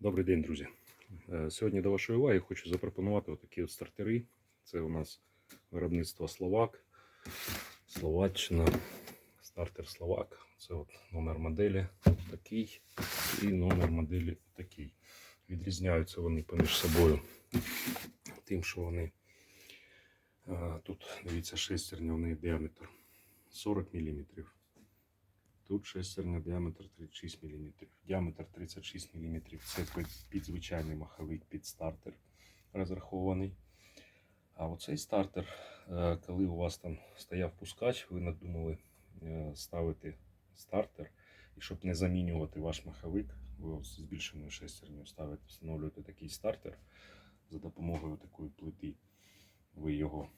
Добрий день, друзі. Е, Сьогодні до вашої уваги хочу запропонувати отакі от стартери. Це у нас виробництво Словак, Словаччина, стартер Словак. Це от номер моделі такий і номер моделі такий. Відрізняються вони поміж собою тим, що вони е, тут, дивіться, шестерня, у неї діаметр 40 мм. Тут шестерня діаметр 36 мм. Діаметр 36 мм. Це під, під звичайний маховик, під стартер розрахований. А оцей стартер, е, коли у вас там стояв пускач, ви надумали е, ставити стартер. І щоб не замінювати ваш маховик, ви з збільшеною шестернею ставите, встановлюєте такий стартер за допомогою такої плити. Ви його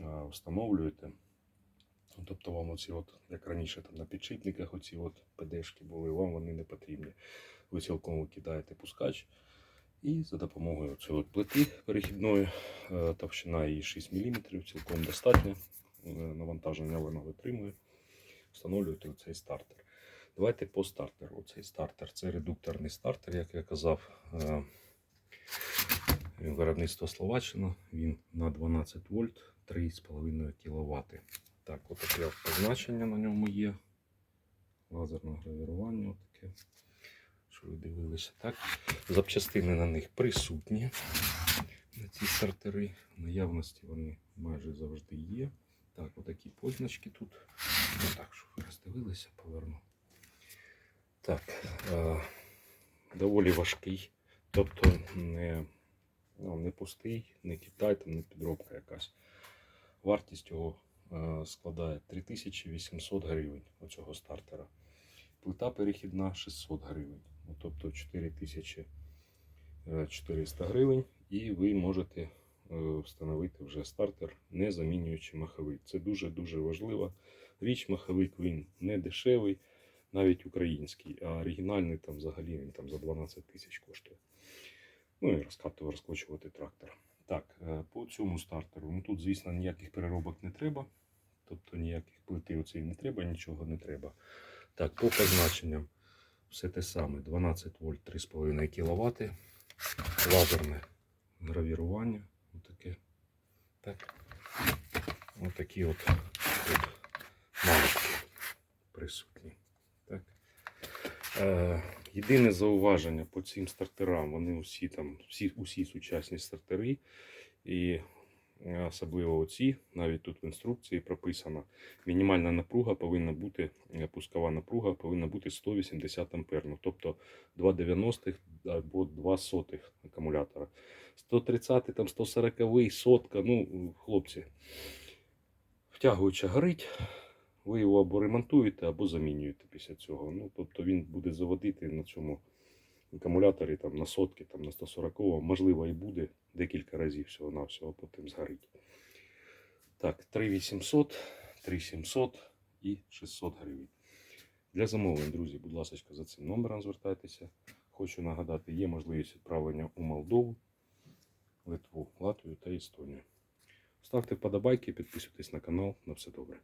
е, встановлюєте. Ну, Тобто вам оці, от, як раніше там на підшипниках, оці от ПДшки були, вам вони не потрібні. Ви цілком викидаєте пускач і за допомогою цієї плити перехідної, е, товщина її 6 мм, цілком достатньо. Е, Навантаження вона витримує. Встановлюєте цей стартер. Давайте по стартеру. Оцей стартер це редукторний стартер, як я казав. Е, Виробництво Словаччина, він на 12 вольт 3,5 кВт. Так, отаке позначення на ньому є. Лазерне гравірування, отаке. Що ви дивилися, так? Запчастини на них присутні. На ці стартери. Наявності вони майже завжди є. Так, отакі позначки тут. Ну, так, щоб ви роздивилися, поверну. Так, е, доволі важкий. Тобто не, ну, не пустий, не Китай, там, не підробка якась. Вартість його складає 3800 гривень оцього стартера. Плита перехідна 600 гривень. Ну, тобто 4400 гривень. І ви можете е, встановити вже стартер, не замінюючи маховик. Це дуже-дуже важлива річ. Маховик він не дешевий, навіть український, а оригінальний там взагалі він там за 12 тисяч коштує. Ну і розкатувати, розкочувати трактор. Так, е, по цьому стартеру. Ну тут, звісно, ніяких переробок не треба. Тобто ніяких плити оцей не треба, нічого не треба. Так, по позначенням все те саме: 12 вольт 3,5 кВт. Лазерне гравірування. Отаке. Так. Отакі от, от наліпки присутні. Так. Е, єдине зауваження по цим стартерам, вони усі там, всі, усі сучасні стартери. І особливо оці, навіть тут в інструкції прописано, мінімальна напруга повинна бути, е, пускова напруга повинна бути 180 ампер. Ну, тобто 2,90 або 2 сотих акумулятора. 130, там 140, сотка, ну, хлопці, втягуюча горить, ви його або ремонтуєте, або замінюєте після цього. Ну, тобто він буде заводити на цьому акумуляторі там, на сотки, там, на 140, можливо, і буде декілька разів всього-навсього, потім згорить. Так, 3800, 3700 і 600 гривень. Для замовлень, друзі, будь ласка, за цим номером звертайтеся. Хочу нагадати, є можливість відправлення у Молдову, Литву, Латвію та Естонію. Ставте вподобайки, підписуйтесь на канал. На все добре.